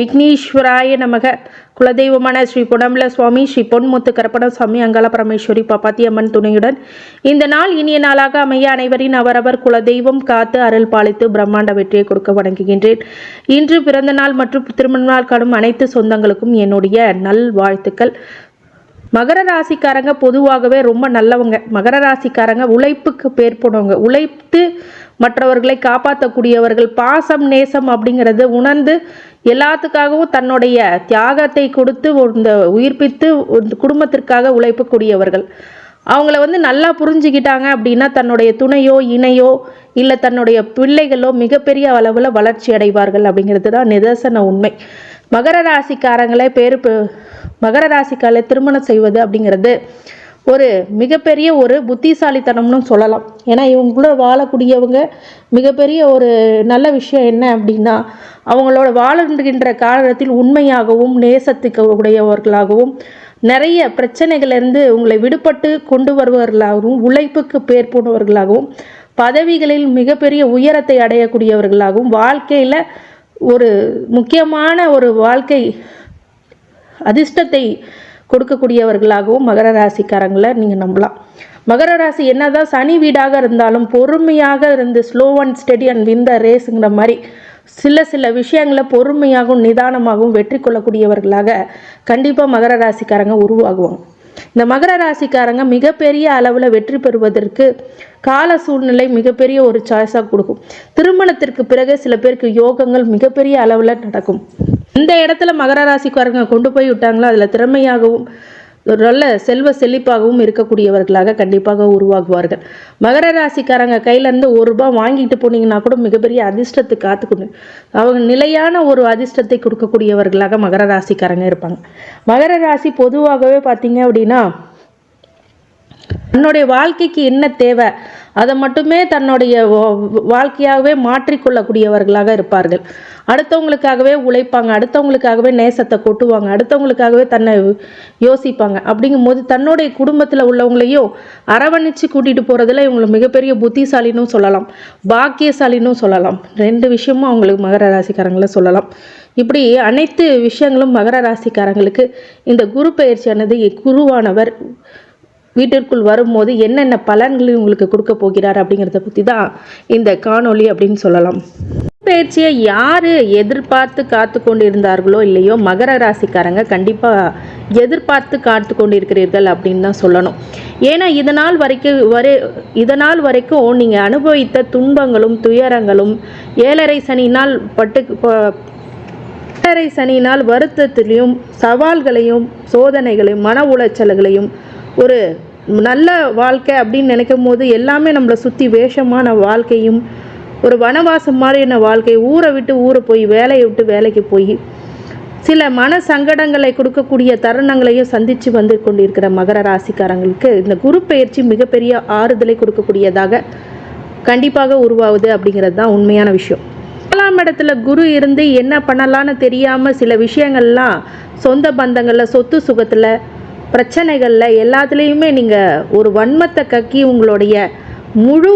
விக்னேஸ்வராய நமக. குலதெய்வமான ஸ்ரீ பொன்னம்பல சுவாமி ஸ்ரீ பொன்முத்து கரப்பண சுவாமி அங்காள பரமேஸ்வரி பாப்பாத்தி அம்மன் துணையுடன் இந்த நாள் இனிய நாளாக அமைய அனைவரின் அவரவர் குலதெய்வம் காத்து அருள் பாலித்து பிரம்மாண்ட வெற்றியை கொடுக்க வணங்குகின்றேன். இன்று பிறந்த நாள் மற்றும் திருமண நாள் காணும் அனைத்து சொந்தங்களுக்கும் என்னுடைய நல் வாழ்த்துக்கள். மகர ராசிக்காரங்க பொதுவாகவே ரொம்ப நல்லவங்க. மகர ராசிக்காரங்க உழைப்புக்கு பேர் போனவங்க. உழைத்து மற்றவர்களை காப்பாற்றக்கூடியவர்கள் பாசம் நேசம் அப்படிங்கிறது உணர்ந்து எல்லாத்துக்காகவும் தன்னுடைய தியாகத்தை கொடுத்து இந்த உயிர்ப்பித்து குடும்பத்திற்காக உழைப்பக்கூடியவர்கள் அவங்கள வந்து நல்லா புரிஞ்சுக்கிட்டாங்க அப்படின்னா தன்னுடைய துணையோ இணையோ இல்லை தன்னுடைய பிள்ளைகளோ மிகப்பெரிய அளவில் வளர்ச்சி அடைவார்கள் அப்படிங்கிறது தான் நிதர்சன உண்மை. மகர ராசிக்காரங்களே பேரு மகர ராசிக்காரை திருமணம் செய்வது அப்படிங்கிறது ஒரு மிகப்பெரிய ஒரு புத்திசாலித்தனம்னு சொல்லலாம். ஏன்னா இவங்களுக்குள்ள வாழக்கூடியவங்க மிகப்பெரிய ஒரு நல்ல விஷயம் என்ன அப்படின்னா அவங்களோட வாழ்கின்ற காலத்தில் உண்மையாகவும் நேசத்துக்கு உடையவர்களாகவும் நிறைய பிரச்சனைகளிலிருந்து உங்களை விடுபட்டு கொண்டு வருபவர்களாகவும் உழைப்புக்கு பேர் போனவர்களாகவும் பதவிகளில் மிகப்பெரிய உயரத்தை அடையக்கூடியவர்களாகவும் வாழ்க்கையில் ஒரு முக்கியமான ஒரு வாழ்க்கை அதிர்ஷ்டத்தை கொடுக்கக்கூடியவர்களாகவும் மகர ராசிக்காரங்களை நீங்கள் நம்பலாம். மகர ராசி என்னதான் சனி வீடாக இருந்தாலும் பொறுமையாக இருந்து slow and steady and win the ரேஸுங்கிற மாதிரி சில சில விஷயங்களை பொறுமையாகவும் நிதானமாகவும் வெற்றி கொள்ளக்கூடியவர்களாக கண்டிப்பாக மகர ராசிக்காரங்க உருவாகுவாங்க. இந்த மகர ராசிக்காரங்க மிகப்பெரிய அளவில் வெற்றி பெறுவதற்கு கால சூழ்நிலை மிகப்பெரிய ஒரு சாய்ஸாக கொடுக்கும். திருமணத்திற்கு பிறகு சில பேருக்கு யோகங்கள் மிகப்பெரிய அளவில் நடக்கும். இந்த இடத்துல மகர ராசிக்காரங்க கொண்டு போய் விட்டாங்களோ அதில் திறமையாகவும் ஒரு நல்ல செல்வ செழிப்பாகவும் இருக்கக்கூடியவர்களாக கண்டிப்பாக உருவாகுவார்கள். மகர ராசிக்காரங்க கையிலேருந்து ஒரு ரூபாய் வாங்கிட்டு போனீங்கன்னா கூட மிகப்பெரிய அதிர்ஷ்டத்தை காத்துக்கொண்டு. அவங்க நிலையான ஒரு அதிர்ஷ்டத்தை கொடுக்கக்கூடியவர்களாக மகர ராசிக்காரங்க இருப்பாங்க. மகர ராசி பொதுவாகவே பார்த்தீங்க அப்படின்னா தன்னுடைய வாழ்க்கைக்கு என்ன தேவை அதை மட்டுமே தன்னுடைய வாழ்க்கையாகவே மாற்றிக்கொள்ளக்கூடியவர்களாக இருப்பார்கள். அடுத்தவங்களுக்காகவே உழைப்பாங்க அடுத்தவங்களுக்காகவே நேசத்தை கொட்டுவாங்க அடுத்தவங்களுக்காகவே தன்னை யோசிப்பாங்க. அப்படிங்கும்போது தன்னுடைய குடும்பத்தில் உள்ளவங்களையும் அரவணைச்சு கூட்டிகிட்டு போகிறதுல இவங்களை மிகப்பெரிய புத்திசாலினும் சொல்லலாம் பாக்கியசாலினும் சொல்லலாம். ரெண்டு விஷயமும் அவங்களுக்கு மகர ராசிக்காரங்கள சொல்லலாம். இப்படி அனைத்து விஷயங்களும் மகர ராசிக்காரங்களுக்கு இந்த குரு பயிற்சியானது குருவானவர். வீட்டிற்குள் வரும்போது என்னென்ன பலன்களை உங்களுக்கு கொடுக்க போகிறார் அப்படிங்கிறத பற்றி தான் இந்த காணொளி அப்படின்னு சொல்லலாம். பயிற்சியை யார் எதிர்பார்த்து காத்து கொண்டு இருந்தார்களோ இல்லையோ மகர ராசிக்காரங்க கண்டிப்பாக எதிர்பார்த்து காத்து கொண்டு இருக்கிறீர்கள் அப்படின்னு தான் சொல்லணும். ஏன்னா இதனால் வரைக்கும் வரை இதனால் வரைக்கும் நீங்கள் அனுபவித்த துன்பங்களும் துயரங்களும் ஏழரை சனினால் பட்டு ஏழரை சனினால் வருத்தத்திலையும் சவால்களையும் சோதனைகளையும் மன உளைச்சல்களையும் ஒரு நல்ல வாழ்க்கை அப்படின்னு நினைக்கும் போது எல்லாமே நம்மளை சுற்றி வேஷமான வாழ்க்கையும் ஒரு வனவாசம் மாதிரியான வாழ்க்கை ஊரை விட்டு ஊரை போய் வேலையை விட்டு வேலைக்கு போய் சில மன சங்கடங்களை கொடுக்கக்கூடிய தருணங்களையும் சந்தித்து வந்து கொண்டிருக்கிற மகர ராசிக்காரங்களுக்கு இந்த குரு பயிற்சி மிகப்பெரிய ஆறுதலை கொடுக்கக்கூடியதாக கண்டிப்பாக உருவாகுது அப்படிங்கிறது தான் உண்மையான விஷயம். ஏழாம் இடத்துல குரு இருந்து என்ன பண்ணலான்னு தெரியாமல் சில விஷயங்கள்லாம் சொந்த பந்தங்களில் சொத்து சுகத்தில் பிரச்சனைகளில் எல்லாத்துலேயுமே நீங்கள் ஒரு வன்மத்தை கக்கி உங்களுடைய முழு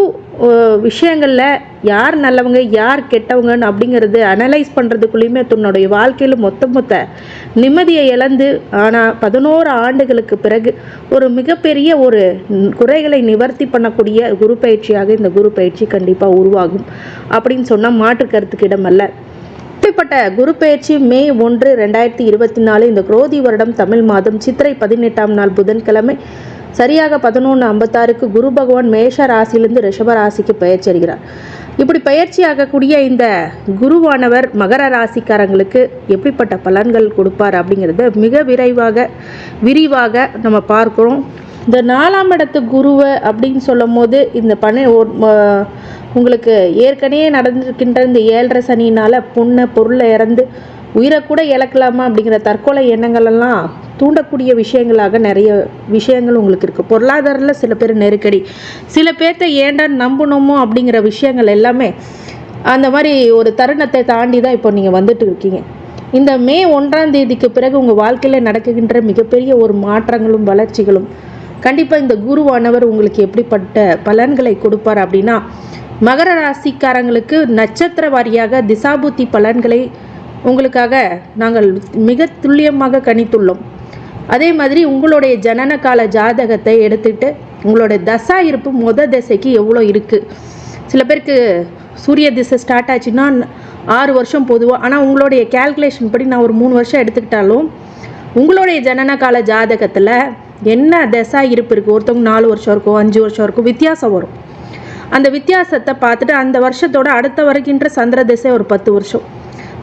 விஷயங்களில் யார் நல்லவங்க யார் கெட்டவங்கன்னு அப்படிங்கிறது அனலைஸ் பண்ணுறதுக்குள்ளேயுமே தன்னுடைய வாழ்க்கையில் மொத்த மொத்த நிம்மதியை இழந்து ஆனால் பதினோரு ஆண்டுகளுக்கு பிறகு ஒரு மிகப்பெரிய ஒரு குறைகளை நிவர்த்தி பண்ணக்கூடிய குரு பயிற்சியாக இந்த குரு பயிற்சி கண்டிப்பாக உருவாகும். அப்படின்னு சொன்னால் மாற்று கருத்துக்கு இடமல்ல. இப்படிப்பட்ட குரு பெயர்ச்சி மே ஒன்று ரெண்டாயிரத்தி இருபத்தி நாலு இந்த குரோதி வருடம் தமிழ் மாதம் சித்திரை பதினெட்டாம் நாள் புதன்கிழமை சரியாக பதினொன்று ஐம்பத்தாறுக்கு குரு பகவான் மேஷ ராசியிலிருந்து ரிஷப ராசிக்கு பயிற்சி அடைகிறார். இப்படி பயிற்சி ஆகக்கூடிய இந்த குருவானவர் மகர ராசிக்காரங்களுக்கு எப்படிப்பட்ட பலன்கள் கொடுப்பார் அப்படிங்கிறத மிக விரைவாக விரிவாக நம்ம பார்க்குறோம். இந்த நாலாம் இடத்து குருவை அப்படின்னு சொல்லும் போது இந்த பணி உங்களுக்கு ஏற்கனவே நடந்திருக்கின்ற இந்த ஏழரை சனியினால் பொண்ணை பொருளை இறந்து உயிரை கூட இழக்கலாமா அப்படிங்கிற தற்கொலை எண்ணங்களெல்லாம் தூண்டக்கூடிய விஷயங்களாக நிறைய விஷயங்கள் உங்களுக்கு இருக்குது பொருளாதாரத்தில் சில பேர் நெருக்கடி. சில பேர்த்த ஏன்டா நம்பணுமோ அப்படிங்கிற விஷயங்கள் எல்லாமே அந்த மாதிரி ஒரு தருணத்தை தாண்டி தான் இப்போ நீங்கள் வந்துட்டு இருக்கீங்க. இந்த மே ஒன்றாம் தேதிக்கு பிறகு உங்கள் வாழ்க்கையில் நடக்குகின்ற மிகப்பெரிய ஒரு மாற்றங்களும் வளர்ச்சிகளும் கண்டிப்பாக இந்த குருவானவர் உங்களுக்கு எப்படிப்பட்ட பலன்களை கொடுப்பார் அப்படின்னா மகர ராசிக்காரங்களுக்கு நட்சத்திர வாரியாக திசாபுத்தி பலன்களை உங்களுக்காக நாங்கள் மிக துல்லியமாக கணித்துள்ளோம். அதே மாதிரி உங்களுடைய ஜனன கால ஜாதகத்தை எடுத்துட்டு உங்களுடைய தசா இருப்பு மொத திசைக்கு எவ்வளோ இருக்குது சில பேருக்கு சூரிய திசை ஸ்டார்ட் ஆச்சுன்னா ஆறு வருஷம் பொதுவாக ஆனால் உங்களுடைய கேல்குலேஷன் படி நான் ஒரு மூணு வருஷம் எடுத்துக்கிட்டாலும் உங்களுடைய ஜனன கால ஜாதகத்தில் என்ன தசா இருப்பு இருக்குது ஒருத்தவங்க நாலு வருஷம் இருக்கும் அஞ்சு வருஷம் இருக்கும் வித்தியாசம் வரும். அந்த வித்தியாசத்தை பார்த்துட்டு அந்த வருஷத்தோட அடுத்த வரைக்கின்ற சந்திர திசை ஒரு பத்து வருஷம்.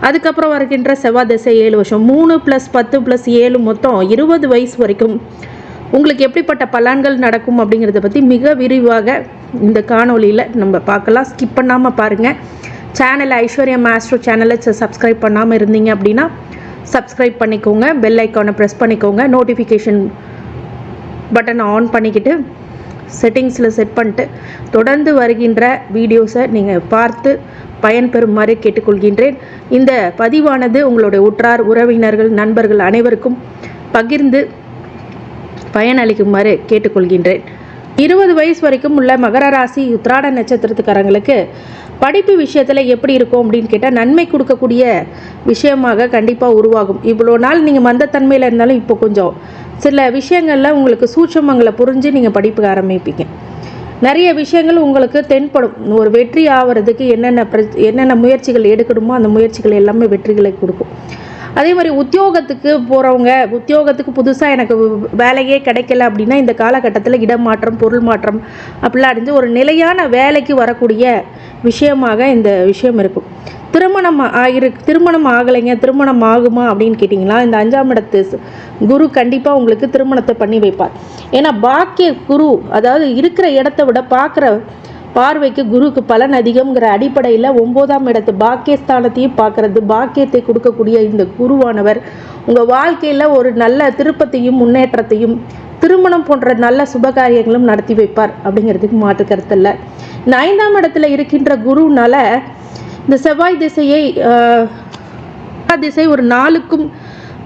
அதுக்கப்புறம் வருகின்ற செவ்வாய் திசை ஏழு வருஷம். மூணு ப்ளஸ் பத்து ப்ளஸ் ஏழு மொத்தம் இருபது வயசு வரைக்கும் உங்களுக்கு எப்படிப்பட்ட பலன்கள் நடக்கும் அப்படிங்கிறத பற்றி மிக விரிவாக இந்த காணொலியில் நம்ம பார்க்கலாம். ஸ்கிப் பண்ணாமல் பாருங்கள் சேனலை ஐஸ்வர்யா மாஸ்ட்ரோ சேனலை சப்ஸ்கிரைப் பண்ணாமல் இருந்தீங்க அப்படின்னா சப்ஸ்கிரைப் பண்ணிக்கோங்க. பெல் ஐக்கானை ப்ரெஸ் பண்ணிக்கோங்க. நோட்டிஃபிகேஷன் பட்டனை ஆன் பண்ணிக்கிட்டு செட்டிங்ஸில் செட் பண்ணிட்டு தொடர்ந்து வருகின்ற வீடியோஸை நீங்கள் பார்த்து பயன்பெறுமாறு கேட்டுக்கொள்கின்றேன். இந்த பதிவானது உங்களுடைய உற்றார் உறவினர்கள் நண்பர்கள் அனைவருக்கும் பகிர்ந்து பயனளிக்குமாறு கேட்டுக்கொள்கின்றேன். இருபது வயசு வரைக்கும் உள்ள மகர ராசி உத்ராட நட்சத்திரத்துக்காரங்களுக்கு படிப்பு விஷயத்தில் எப்படி இருக்கும் அப்படின்னு கேட்டால் நன்மை கொடுக்கக்கூடிய விஷயமாக கண்டிப்பாக உருவாகும். இவ்வளோ நாள் நீங்கள் மந்தத்தன்மையில் இருந்தாலும் இப்போ கொஞ்சம் சில விஷயங்களில் உங்களுக்கு சூட்சமங்களை புரிஞ்சு நீங்கள் படிப்புக்கு ஆரம்பிப்பீங்க. நிறைய விஷயங்கள் உங்களுக்கு தென்படும். ஒரு வெற்றி ஆகிறதுக்கு என்னென்ன பிர என்னென்ன முயற்சிகள் எடுக்கணுமோ அந்த முயற்சிகள் எல்லாமே வெற்றிகளை கொடுக்கும். அதே மாதிரி உத்தியோகத்துக்கு போகிறவங்க உத்தியோகத்துக்கு புதுசாக எனக்கு வேலையே கிடைக்கல அப்படின்னா இந்த காலகட்டத்தில் இடமாற்றம் பொருள் மாற்றம் அப்படிலாம் அடைஞ்சு ஒரு நிலையான வேலைக்கு வரக்கூடிய விஷயமாக இந்த விஷயம் இருக்கும். திருமணம் ஆகிரு திருமணம் ஆகலைங்க திருமணம் ஆகுமா அப்படின்னு கேட்டிங்களா? இந்த அஞ்சாம் இடத்து குரு கண்டிப்பாக உங்களுக்கு திருமணத்தை பண்ணி வைப்பார். ஏன்னா பாக்கிய குரு அதாவது இருக்கிற இடத்த விட பார்க்குற பார்வைக்கு குருக்கு பலன் அதிகம்ங்கிற அடிப்படையில் ஒம்போதாம் இடத்து பாக்கியஸ்தானத்தையும் பார்க்கறது பாக்கியத்தை கொடுக்கக்கூடிய இந்த குருவானவர் உங்கள் வாழ்க்கையில் ஒரு நல்ல திருப்பத்தையும் முன்னேற்றத்தையும் திருமணம் போன்ற நல்ல சுபகாரியங்களும் நடத்தி வைப்பார் அப்படிங்கிறதுக்கு மாற்று கருத்து இல்லை. இந்த ஐந்தாம் இடத்துல இருக்கின்ற குருனால இந்த செவ்வாய் திசையை திசை ஒரு நாளுக்கும்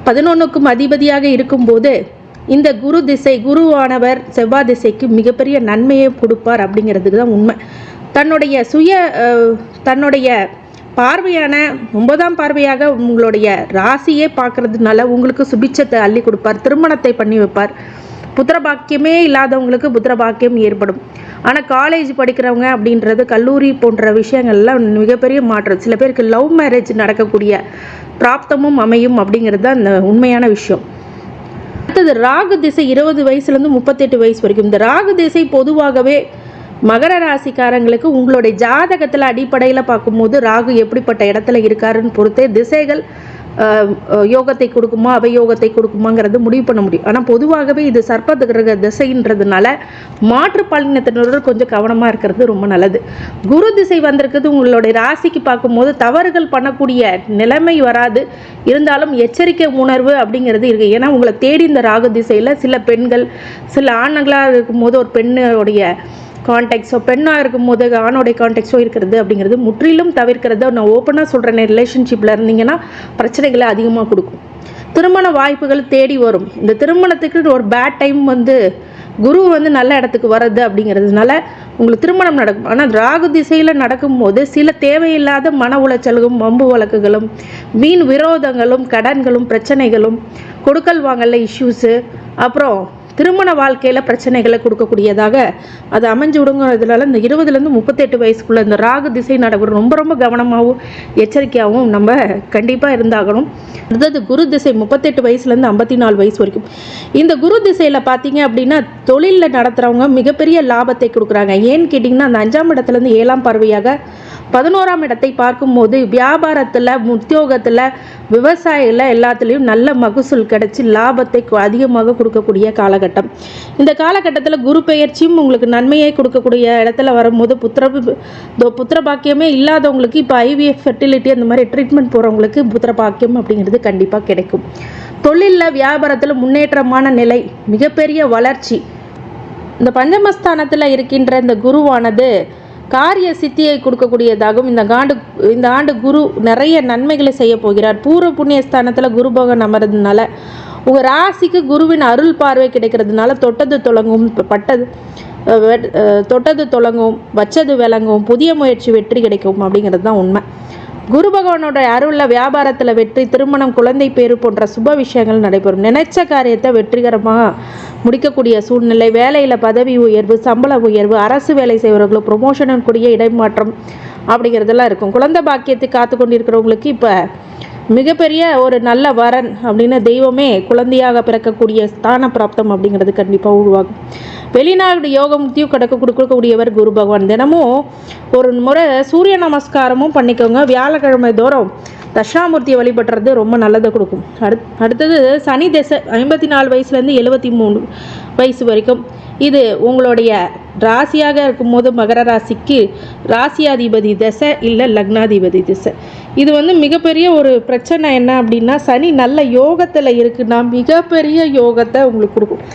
பதினொன்றுக்கும் அதிபதியாக இருக்கும்போது இந்த குரு திசை குருவானவர் செவ்வாய் திசைக்கு மிகப்பெரிய நன்மையை கொடுப்பார் அப்படிங்கிறதுக்கு தான் உண்மை. தன்னுடைய சுய தன்னுடைய பார்வையான ஒன்பதாம் பார்வையாக உங்களுடைய ராசியே பார்க்கறதுனால உங்களுக்கு சுபிச்சத்தை அள்ளி கொடுப்பார் திருமணத்தை பண்ணி வைப்பார். புத்திரபாக்கியமே இல்லாதவங்களுக்கு புத்திரபாக்கியம் ஏற்படும். ஆனால் காலேஜ் படிக்கிறவங்க அப்படின்றது கல்லூரி போன்ற விஷயங்கள்லாம் மிகப்பெரிய மாற்றம் சில பேருக்கு லவ் மேரேஜ் நடக்கக்கூடிய பிராப்தமும் அமையும் அப்படிங்கிறது தான் அந்த உண்மையான விஷயம். அடுத்தது ராகு திசை இருபது வயசுலேருந்து முப்பத்தெட்டு வயசு வரைக்கும். இந்த ராகு திசை பொதுவாகவே மகர ராசிக்காரங்களுக்கு உங்களுடைய ஜாதகத்தில் அடிப்படையில் பார்க்கும்போது ராகு எப்படிப்பட்ட இடத்துல இருக்காருன்னு பொறுத்தே திசைகள் யோகத்தை கொடுக்குமா அவயோகத்தை கொடுக்குமாங்கிறது முடிவு பண்ண முடியும். ஆனால் பொதுவாகவே இது சர்ப்ப கிரக திசைன்றதுனால மாற்று பாலினத்தினருடன் கொஞ்சம் கவனமாக இருக்கிறது ரொம்ப நல்லது. குரு திசை வந்திருக்கிறது உங்களுடைய ராசிக்கு பார்க்கும்போது தவறுகள் பண்ணக்கூடிய நிலைமை வராது. இருந்தாலும் எச்சரிக்கை உணர்வு அப்படிங்கிறது இருக்குது ஏன்னா உங்களை தேடி இந்த ராகு திசையில் சில பெண்கள் சில ஆண்களாக இருக்கும்போது ஒரு பெண்ணுடைய கான்டெக்ட்ஸோ பெண்ணாக இருக்கும் போது ஆணோடைய கான்டெக்ட்ஸோ இருக்கிறது அப்படிங்கிறது முற்றிலும் தவிர்க்கிறது நான் ஓப்பனாக சொல்கிறேன் ரிலேஷன்ஷிப்பில் இருந்தீங்கன்னா பிரச்சனைகளை அதிகமாக கொடுக்கும். திருமண வாய்ப்புகள் தேடி வரும். இந்த திருமணத்துக்கு ஒரு பேட் டைம் வந்து குரு வந்து நல்ல இடத்துக்கு வர்றது அப்படிங்கிறதுனால உங்களுக்கு திருமணம் நடக்கும். ஆனால் ராகு திசையில் நடக்கும்போது சில தேவையில்லாத மன உளைச்சல்களும் வம்பு வழக்குகளும் மீன் விரோதங்களும் கடன்களும் பிரச்சனைகளும் கொடுக்கல் வாங்கல இஷ்யூஸு அப்புறம் திருமண வாழ்க்கையில் பிரச்சனைகளை கொடுக்கக்கூடியதாக அது அமைஞ்சு விடுங்கிறதுனால இந்த இருபதுலேருந்து முப்பத்தெட்டு வயசுக்குள்ளே இந்த ராகு திசை நடக்கும் ரொம்ப ரொம்ப கவனமாகவும் எச்சரிக்கையாகவும் நம்ம கண்டிப்பாக இருந்தாகணும். அடுத்தது குரு திசை முப்பத்தெட்டு வயசுலேருந்து ஐம்பத்தி நாலு வயசு வரைக்கும். இந்த குரு திசையில் பார்த்தீங்க அப்படின்னா தொழிலில் நடத்துகிறவங்க மிகப்பெரிய லாபத்தை கொடுக்குறாங்க. ஏன்னு கேட்டிங்கன்னா அந்த அஞ்சாம் இடத்துலேருந்து ஏழாம் பார்வையாக பதினோராம் இடத்தை பார்க்கும்போது வியாபாரத்தில் உத்தியோகத்தில் விவசாயியில் எல்லாத்துலேயும் நல்ல மகசூல் கிடச்சி லாபத்தை அதிகமாக கொடுக்கக்கூடிய காலகட்டம். இந்த காலகட்டத்தில் குரு பெயர்ச்சியும் உங்களுக்கு நன்மையை கொடுக்கக்கூடிய இடத்துல வரும்போது புத்திர புத்திர பாக்கியமே இல்லாதவங்களுக்கு இப்போ ஐவிஎஃப் ஃபெர்டிலிட்டி அந்த மாதிரி ட்ரீட்மெண்ட் போகிறவங்களுக்கு புத்திர பாக்கியம் அப்படிங்கிறது கண்டிப்பாக கிடைக்கும். தொழிலில் வியாபாரத்தில் முன்னேற்றமான நிலை மிகப்பெரிய வளர்ச்சி. இந்த பஞ்சமஸ்தானத்தில் இருக்கின்ற இந்த குருவானது காரிய சித்தியை கொடுக்கக்கூடியதாகவும் இந்த ஆண்டு இந்த ஆண்டு குரு நிறைய நன்மைகளை செய்ய போகிறார். பூர்வ புண்ணிய ஸ்தானத்தில் அமர்றதுனால உங்கள் ராசிக்கு குருவின் அருள் பார்வை கிடைக்கிறதுனால தொட்டது தொடங்கும் பட்டது தொட்டது தொடங்கும் வச்சது விளங்கும் புதிய முயற்சி வெற்றி கிடைக்கும் அப்படிங்கிறது தான் உண்மை. குரு பகவானோட அருளில் வியாபாரத்தில் வெற்றி திருமணம் குழந்தை பேரு போன்ற சுப விஷயங்கள் நடைபெறும். நினைச்ச காரியத்தை வெற்றிகரமாக முடிக்கக்கூடிய சூழ்நிலை வேலையில் பதவி உயர்வு சம்பள உயர்வு அரசு வேலை செய்கிறவர்களும் ப்ரொமோஷனும் கூடிய இடைமாற்றம் அப்படிங்கிறதெல்லாம் இருக்கும். குழந்தை பாக்கியத்தை காத்து கொண்டிருக்கிறவங்களுக்கு இப்போ மிகப்பெரிய ஒரு நல்ல வரன் அப்படின்னு தெய்வமே குழந்தையாக பிறக்கக்கூடிய ஸ்தான பிராப்தம் அப்படிங்கிறது கண்டிப்பாக உருவாகும். வெளிநாடு யோகமுக்தியும் கிடக்க கொடுக்கக்கூடியவர் குரு பகவான். தினமும் ஒரு முறை சூரிய நமஸ்காரமும் பண்ணிக்கோங்க. வியாழக்கிழமை தோறும் தட்சிணாமூர்த்தியை வழிபடுறது ரொம்ப நல்லதை கொடுக்கும். அடுத் அடுத்தது சனி திசை ஐம்பத்தி நாலு வயசுலேருந்து எழுபத்தி மூணு வயசு வரைக்கும். இது உங்களுடைய ராசியாக இருக்கும்போது மகர ராசிக்கு ராசியாதிபதி திசை இல்லை லக்னாதிபதி திசை. இது வந்து மிகப்பெரிய ஒரு பிரச்சனை என்ன அப்படின்னா சனி நல்ல யோகத்தில் இருக்குன்னா மிகப்பெரிய யோகத்தை உங்களுக்கு கொடுக்கும்.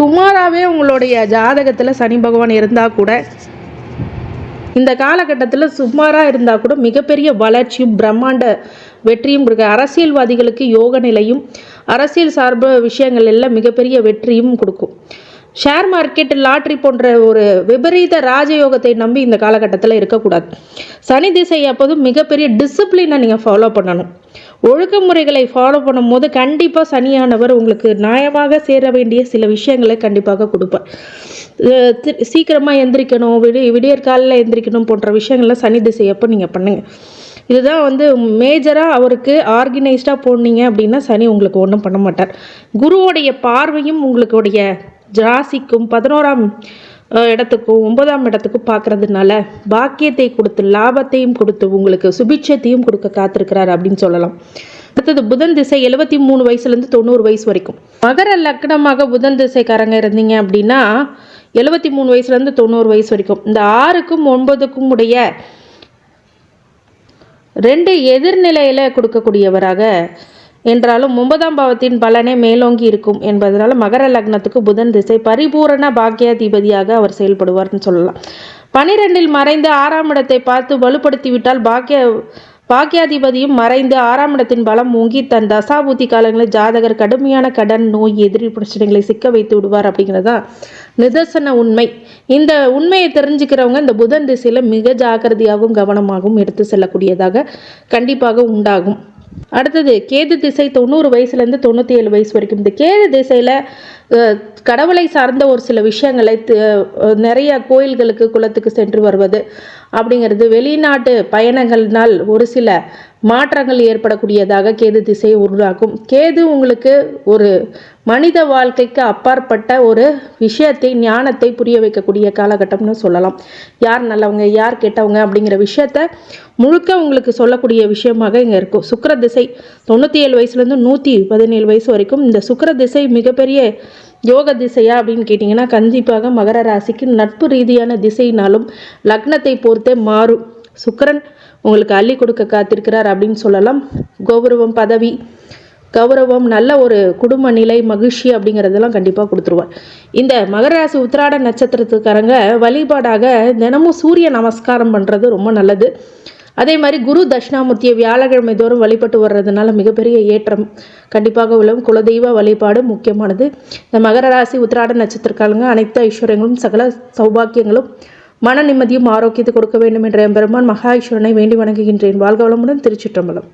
சுமாராகவே உங்களுடைய ஜாதகத்தில் சனி பகவான் இருந்தால் கூட இந்த காலகட்டத்தில் சுமாராக இருந்தால் கூட மிகப்பெரிய வளர்ச்சியும் பிரம்மாண்ட வெற்றியும் கொடுக்க அரசியல்வாதிகளுக்கு யோக நிலையும் அரசியல் சார்பு விஷயங்கள் எல்லாம் மிகப்பெரிய வெற்றியும் கொடுக்கும். ஷேர் மார்க்கெட் லாட்ரி போன்ற ஒரு விபரீத ராஜயோகத்தை நம்பி இந்த காலகட்டத்தில் இருக்கக்கூடாது. சனி திசை அப்போதும் மிகப்பெரிய டிசிப்ளினை நீங்கள் ஃபாலோ பண்ணணும். ஒழுக்கமுறைகளை ஃபாலோ பண்ணும்போது கண்டிப்பாக சனியானவர் உங்களுக்கு நியாயமாக சேர வேண்டிய சில விஷயங்களை கண்டிப்பாக கொடுப்பார். சீக்கிரமாக எந்திரிக்கணும் விடி விடியற் எந்திரிக்கணும் போன்ற விஷயங்கள்லாம் சனி திசையப்போ நீங்கள் பண்ணுங்கள் இதுதான் வந்து மேஜராக அவருக்கு ஆர்கனைஸ்டாக போனீங்க அப்படின்னா சனி உங்களுக்கு ஒன்றும் பண்ண மாட்டார். குருவோடைய பார்வையும் உங்களுடைய ராசிக்கும் பதினோராம் இடத்துக்கும் ஒன்பதாம் இடத்துக்கும் பார்க்கறதுனால பாக்கியத்தை கொடுத்து லாபத்தையும் கொடுத்து உங்களுக்கு சுபிட்சத்தையும் கொடுக்க காத்திருக்கிறார் அப்படின்னு சொல்லலாம். அடுத்தது புதன் திசை எழுபத்தி மூணு வயசுலேருந்து தொண்ணூறு வயசு வரைக்கும். மகர லக்னமாக புதன் திசைக்காரங்க இருந்தீங்க அப்படின்னா எழுபத்தி மூணு வயசுலேருந்து தொண்ணூறு வயசு வரைக்கும். இந்த ஆறுக்கும் ஒன்பதுக்கும் உடைய ரெண்டு எதிர்நிலையில் கொடுக்கக்கூடியவராக என்றாலும் ஒன்பதாம் பாவத்தின் பலனே மேலோங்கி இருக்கும் என்பதனால மகர லக்னத்துக்கு புதன் திசை பரிபூரண பாக்கியாதிபதியாக அவர் செயல்படுவார்னு சொல்லலாம். பனிரெண்டில் மறைந்து ஆறாம் இடத்தை பார்த்து வலுப்படுத்திவிட்டால் பாக்கிய பாக்கியாதிபதியும் மறைந்து ஆறாம் இடத்தின் பலம் மூங்கி தன் தசாபூதி காலங்களில் ஜாதகர் கடுமையான கடன் நோய் எதிரி பிரச்சனைகளை சிக்க வைத்து விடுவார் அப்படிங்கிறதா நிதர்சன உண்மை. இந்த உண்மையை தெரிஞ்சுக்கிறவங்க இந்த புதன் திசையில் மிக ஜாக்கிரதையாகவும் கவனமாகவும் எடுத்து செல்லக்கூடியதாக கண்டிப்பாக உண்டாகும். அடுத்தது கேது திசை தொண்ணூறு வயசுலேருந்து தொண்ணூற்றி ஏழு வயசு வரைக்கும். இந்த கேது திசையில் கடவுளை சார்ந்த ஒரு சில விஷயங்களை நிறைய கோயில்களுக்கு குளத்துக்கு சென்று வருவது அப்படிங்கிறது வெளிநாட்டு பயணங்கள்னால் ஒரு சில மாற்றங்கள் ஏற்படக்கூடியதாக கேது திசையை உருவாக்கும். கேது உங்களுக்கு ஒரு மனித வாழ்க்கைக்கு அப்பாற்பட்ட ஒரு விஷயத்தை ஞானத்தை புரிய வைக்கக்கூடிய காலகட்டம்னு சொல்லலாம். யார் நல்லவங்க யார் கெட்டவங்க அப்படிங்கிற விஷயத்த முழுக்க உங்களுக்கு சொல்லக்கூடிய விஷயமாக இங்கே இருக்கும். சுக்கிர திசை தொண்ணூற்றி ஏழு வயசுலேருந்து நூற்றி பதினேழு வயசு வரைக்கும் இந்த சுக்கர திசை மிகப்பெரிய யோக திசையா அப்படின்னு கேட்டிங்கன்னா கண்டிப்பாக மகர ராசிக்கு நட்பு ரீதியான திசைனாலும் லக்னத்தை பொறுத்தே மாறும் சுக்கரன் உங்களுக்கு அள்ளி கொடுக்க காத்திருக்கிறார் அப்படின்னு சொல்லலாம். கௌரவம் பதவி கௌரவம் நல்ல ஒரு குடும்ப நிலை மகிழ்ச்சி அப்படிங்கிறதெல்லாம் கண்டிப்பாக கொடுத்துருவார். இந்த மகர ராசி உத்திராட நட்சத்திரத்துக்காரங்க வழிபாடாக தினமும் சூரிய நமஸ்காரம் பண்ணுறது ரொம்ப நல்லது. அதே மாதிரி குரு தட்சிணாமூர்த்தியை வியாழக்கிழமை தோறும் வழிபட்டு வர்றதுனால மிகப்பெரிய ஏற்றம் கண்டிப்பாக உள்ள குலதெய்வ வழிபாடு முக்கியமானது. இந்த மகர ராசி உத்திராட நட்சத்திரக்காரங்க அனைத்து ஐஸ்வர்யங்களும் சகல சௌபாக்கியங்களும் மன நிம்மதியும் ஆரோக்கியத்தை கொடுக்க வேண்டும் என்ற எம்பெருமான் மகா ஈஸ்வரனை வேண்டி வணங்குகின்றேன். வாழ்க வளமுடன் திருச்சிற்றம்பலம்.